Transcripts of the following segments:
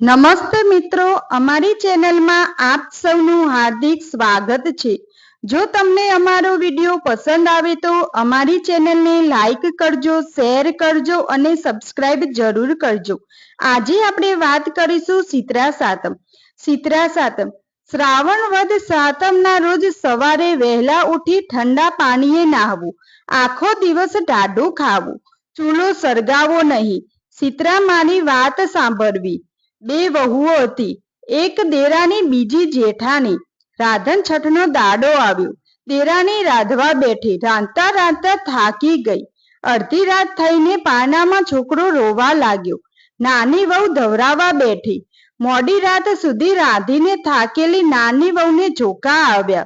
નમસ્તે મિત્રો, અમારી ચેનલમાં આપ સૌનું હાર્દિક સ્વાગત છે. જો તમને અમારો વીડિયો પસંદ આવે તો અમારી ચેનલને લાઈક કરજો, શેર કરજો અને સબસ્ક્રાઇબ જરૂર કરજો. આજે આપણે વાત કરીશું સિત્રા સાતમ. સિત્રા સાતમ, શ્રાવણ વદ સાતમના રોજ સવારે વહેલા ઉઠી ઠંડા પાણીએ નાહવું, આખો દિવસ ટાઢું ખાવું, ચૂલો સળગાવો નહીં. સિત્રા માની વાત સાંભળવી. બે વહુઓ હતી. એક દેરાની, બીજી જેઠાની. રાધન છઠનો દાડો આવ્યો. દેરાની રાંધવા બેઠી. રાંધતા રાંધતા થાકી ગઈ. અડધી રાત થઈને પારણામાં છોકરો રોવા લાગ્યો. નાની વહુ ધવરાવા બેઠી. મોડી રાત સુધી રાંધીને થાકેલી નાની વહુને ઝોકા આવ્યા.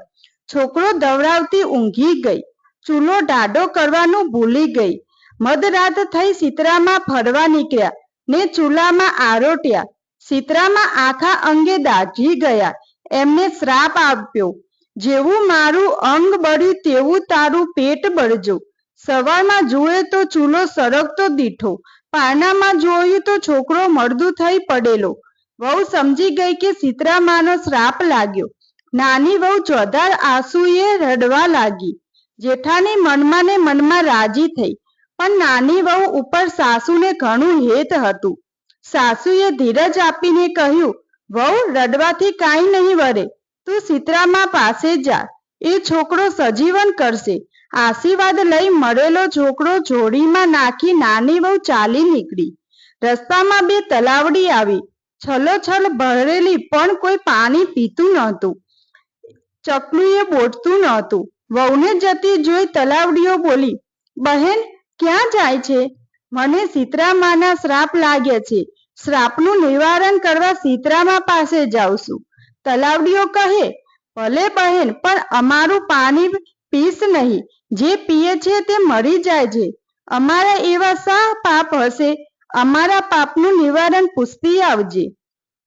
છોકરો ધવરાવતી ઊંઘી ગઈ. ચૂલો ઢાઢો કરવાનું ભૂલી ગઈ. મધરાત થઈ સિતરામાં ફરવા નીકળ્યા ને ચૂલામાં આરોટ્યા. શીતળામાં આખા અંગે દાઝી ગયા. એમને શ્રાપ આપ્યો, જેવું મારું અંગ બળ્યું, તેવું તારું પેટ બળજો. સવારમાં જુએ તો ચૂલો સળગતો દીઠો પાનામાં જોયું તો છોકરો મળદું થઈ પડેલો. વહુ સમજી ગઈ કે સીતરામાનો શ્રાપ લાગ્યો. નાની વહુ ચોધાર આંસુએ રડવા લાગી. જેઠાની મનમાં ને મનમાં રાજી થઈ. પણ નાની વહુ ઉપર સાસુને ઘણું હેત હતું. સાસુએ ધીરજ આપીને કહ્યું, વહુ, રડવાથી કાંઈ નહીં વરે. તું સીતરામા પાસે જા. એ છોકરો સજીવન કરશે. આશીર્વાદ લઈ મળેલો છોકરો જોડીમાં નાખી નાની વહુ ચાલી નીકળી. રસ્તામાં બે તલાવડી આવી. છલોછલ ભરેલી પણ કોઈ પાણી પીતું નહોતું. ચકલુએ બોટતું નહોતું. વહુને જતી જોઈ તલાવડીઓ બોલી, બહેન, ક્યાં જાય છે? મને સીતરામાના શ્રાપ લાગ્યા છે. શ્રાપનું નિવારણ કરવા સીતરામા પાસે જાઉં છું. તલાવડીઓ કહે, ભલે બહેન, પણ અમારું પાણી પીશ નહીં. જે પીએ છે તે મરી જાય છે. અમારા એવા શા પાપ હશે? અમારા પાપનું નિવારણ પૂછતી આવજે.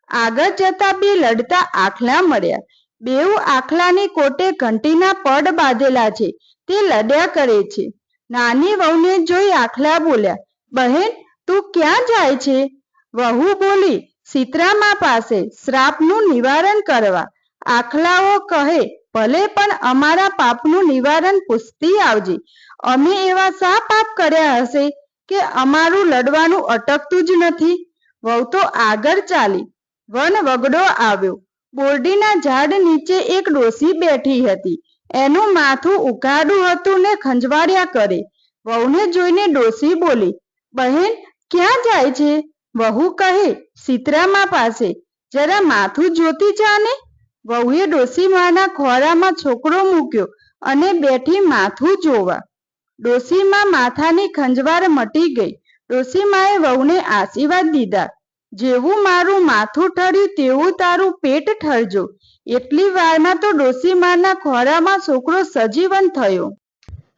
આગળ જતા બે લડતા આખલા મળ્યા. બેઉ આખલાની કોટે ઘંટીના પડ બાંધેલા છે. તે લડ્યા કરે છે. નાની વહુને જોઈ આખલા બોલ્યા બહેન, તું ક્યાં જાય છે? વહુ બોલી, સીતરામા પાસે શ્રાપનું નિવારણ કરવા. આખલાઓ કહે, ભલે પણ અમારા પાપનું નિવારણ પૂછતી આવજે. અમે એવા શા પાપ કર્યા હશે કે અમારું લડવાનું અટકતું જ નથી? વહુ તો આગળ ચાલી. વન વગડો આવ્યો. બોરડીના ઝાડ નીચે એક ડોસી બેઠી હતી. એનું માથું ઉઘાડું હતું ને ખંજવાળ્યા કરે. વહુને જોઈને ડોસી બોલી બહેન, ક્યાં જાય છે? વહુ કહે, સીતરામા પાસે. જરા માથું જોતી જાને? વહુએ ડોસીમાના ખોળામાં છોકરો મૂક્યો અને બેઠી માથું જોવા. ડોસીમાં માથાની ખંજવાળ મટી ગઈ. ડોસીમાએ વહુને આશીર્વાદ દીધા. જેવું મારું માથું ઠર્યું, તેવું તારું પેટ ઠરજો. એટલી વારમાં તો ડોસીમાના ખોળામાં છોકરો સજીવન થયો.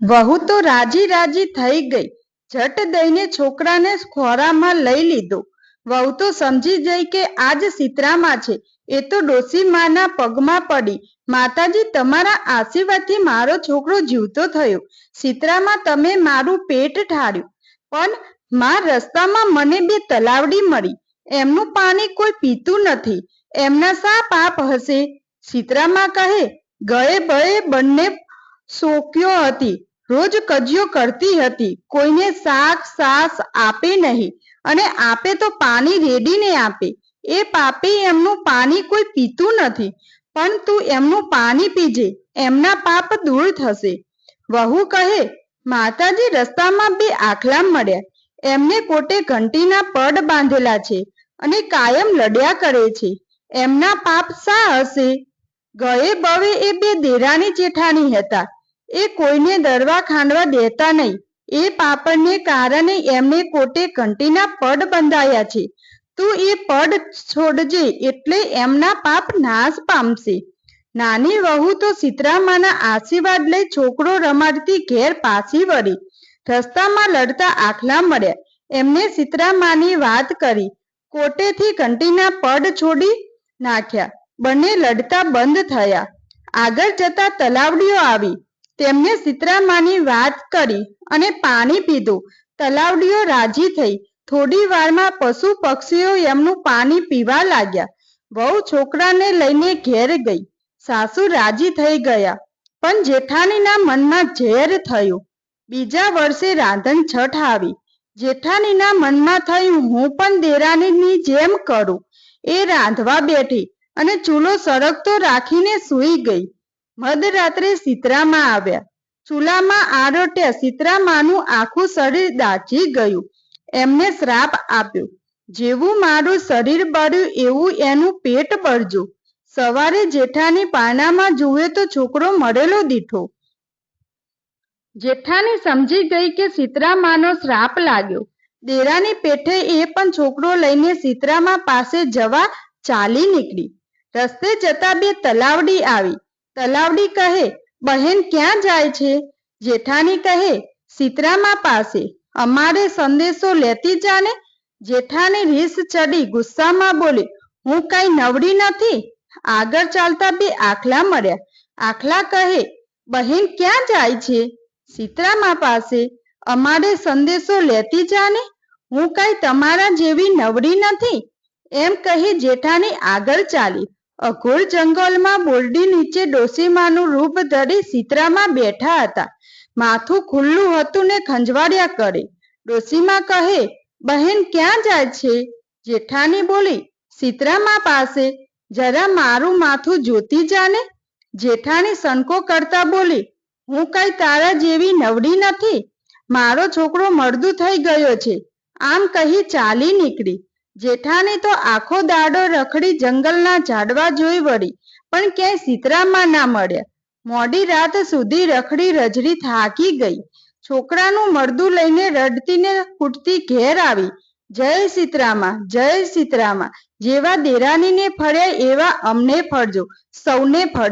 વહુ તો રાજી રાજી થઈ ગઈ. ઝટ દઈને છોકરાને ખોરામાં લઈ લીધો. વહુ તો સમજી ગઈ કે આજ શીતળામાં છે. એ તો ડોસી માના પગમાં પડી. માતાજી, તમારા આશીર્વાદથી મારો છોકરો જીવતો થયો. શીતળામાં તમે મારું પેટ ઠાર્યું. પણ માં રસ્તામાં મને બે તલાવડી મળી. એમનું પાણી કોઈ પીતું નથી. એમના શા પાપ હશે? શીતળામાં કહે ગયે ભયે બંને શોક્યો હતી. રોજ કજિયો કરતી હતી. કોઈને શાક સાસ આપે નહીં. અને આપે તો પાણી રેડીને આપે. એ પાપે એમનું પાણી કોઈ પીતું નથી. પણ તું એમનું પાણી પીજે. એમના પાપ દૂર થશે. વહુ કહે, માતાજી, રસ્તામાં બે આખલા મળ્યા. એમને કોટે ઘંટીના પડ બાંધેલા છે અને કાયમ લડ્યા કરે છે. એમના પાપ શા હશે? ગયે બવે એ બે દેરાણી જેઠાણી હતા. એ કોઈને દરવા ખાંડવા દેતા નહીં. એ પાપડને કારણે એમને કોટે ઘંટીના પડ બંધાયા છે. તું એ પડ છોડજે એટલે એમના પાપ નાશ પામશે. નાની વહુ તો સીતરામાના આશીર્વાદ લઈ છોકરો રમાડતી ઘેર પાછી વળી. રસ્તામાં લડતા આખલા મળ્યા. એમને સીતરામાની વાત કરી. કોટેથી ઘંટીના પડ છોડી નાખ્યા. બંને લડતા બંધ થયા. આગળ જતા તલાવડીઓ આવી. તેમને સીતરામાની વાત કરી અને પાણી પીધું. તલાવડીઓ રાજી થઈ. થોડી વારમાં પશુ પક્ષીઓ એમનું પાણી પીવા લાગ્યા. વહુ છોકરાને લઈને ઘેર ગઈ. સાસુ રાજી થઈ ગયા. પણ જેઠાણીના મનમાં ઝેર થયું. બીજા વર્ષે રાંધણ છઠ આવી. જેઠાણીના મનમાં થયું, હું પણ દેરાણીની જેમ કરું. એ રાંધવા બેઠી અને ચૂલો સળગતો રાખીને સૂઈ ગઈ. મધરાત્રે સીતરામાં આવ્યા. ચૂલામાં આરોટ્યા સીતરામાનું આખું શરીર દાઝી ગયું. એમને શ્રાપ આપ્યો. જેવું મારું શરીર બળ્યું એવું એનું પેટ બળજો. સવારે જેઠાની પાનામાં જુએ તો છોકરો મરેલો દીઠો. જેઠાની સમજી ગઈ કે સીતરામાનો શ્રાપ લાગ્યો. દેરાની પેઠે એ પણ છોકરો લઈને સીતરામા પાસે જવા ચાલી નીકળી. રસ્તે જતા બે તલાવડી આવી. તલાવડી કહે, બહેન ક્યાં જાય છે? જેઠાણી કહે, સીતરામા પાસે. અમારે સંદેશો લેતી જાને? જેઠાને રીસ ચડી ગુસ્સામાં બોલી, હું કઈ નવડી નથી. આગળ ચાલતા બે આખલા મળ્યા. આખલા કહે, બહેન ક્યાં જાય છે? સીતરામા પાસે. અમારે સંદેશો લેતી જાને? હું કઈ તમારા જેવી નવડી નથી. એમ કહી જેઠાની આગળ ચાલી. અઘોર જંગલમાં બોરડી નીચે ડોસીમાનું રૂપ ધરી સીતરામાં બેઠા હતા. માથું ખુલ્લું હતું ને ખંજવાડિયા કરે. ડોસીમા કહે, બહેન, ક્યાં જાય છે? જેઠાણી બોલી, સીતરામા પાસે. જરા મારું માથું જોતી જાને જેઠાણી સનકો કરતા બોલી, હું કઈ તારા જેવી નવડી નથી. મારો છોકરો મરદુ થઈ ગયો છે. આમ કહી ચાલી નીકળી. જેઠાણી તો આખો દાડો રખડી જંગલના ઝાડવા જોઈ વળી, પણ ક્યાંય સીતરામાં ના મળ્યા. મોડી રાત સુધી રખડી રજડી થાકી ગઈ. છોકરાનું મરદું લઈને રડતી ને કૂટતી ઘેર આવી. જય સીતરામા જય સીતરામા, જેવા દેરાણીને ફળ્યા એવા અમને ફળજો, સૌને ફળજો.